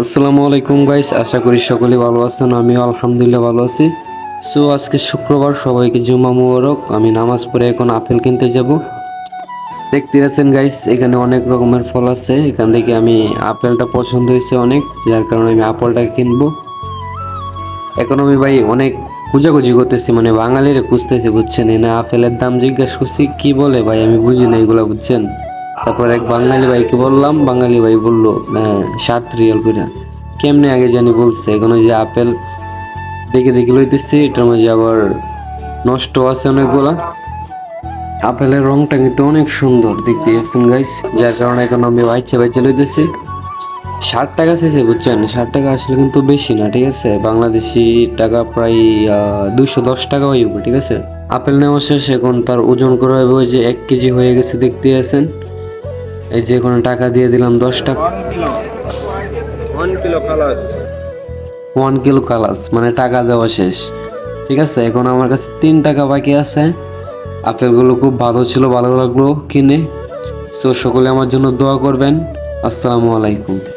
আসসালামু আলাইকুম গাইস আশা করি সকলে ভালো আছেন আমি আলহামদুলিল্লাহ ভালো আছি। সো আজকে শুক্রবার, সবাইকে জুমা মুবারক। আমি নামাজ পড়ে এখন আপেল কিনতে যাব। দেখতে আছেন গাইস এখানে অনেক রকমের ফল আছে। এখান থেকে আমি আপেলটা পছন্দ হয়েছে অনেক, যার কারণে আমি আপেলটা কিনবো। এখন আমি ভাই অনেক খুঁজাখুঁজি করতেছি মানে বাঙালিরা খুঁজতেছি, বুঝছেন? এনে আপেলের দাম জিজ্ঞাসা করছি, কি বলে ভাই? আমি বুঝি না, এগুলো বুঝছেন? তারপর এক বাঙালি ভাইকে বললাম, বাঙালি ভাই বলল হ্যাঁ সাত রিয়াল করে কেমনে আগে জানি বলছে? এখন ওই যে আপেল দেখে দেখে লইতেছি, এটার মাঝে আবার নষ্ট আছে অনেকগুলা। আপেলের রংটা কিন্তু অনেক সুন্দর, দেখতে যাচ্ছেন গাইস যার কারণে এখন আমি বাইচে বাইচে লইতেছি। ষাট টাকা চাইছে, বুঝছেন? ষাট টাকা আসলে কিন্তু বেশি না, ঠিক আছে? বাংলাদেশি টাকা প্রায় দুশো দশ টাকা হইব, ঠিক আছে? আপেল নেওয়া শেষ, এখন তার ওজন করা হবে ওই যে এক কেজি হয়ে গেছে, দেখতে আছেন এই যে কোনো টাকা দিয়ে দিলাম দশ টাকা। ওয়ান কিলো কালাস। ওয়ান কিলো কালাস মানে টাকা দেওয়া শেষ। ঠিক আছে এখন আমার কাছে তিন টাকা বাকি আছে। আপেলগুলো খুব ভালো ছিল ভালো লাগল কিনে। সো সকলে আমার জন্য দোয়া করবেন। আসসালামু আলাইকুম।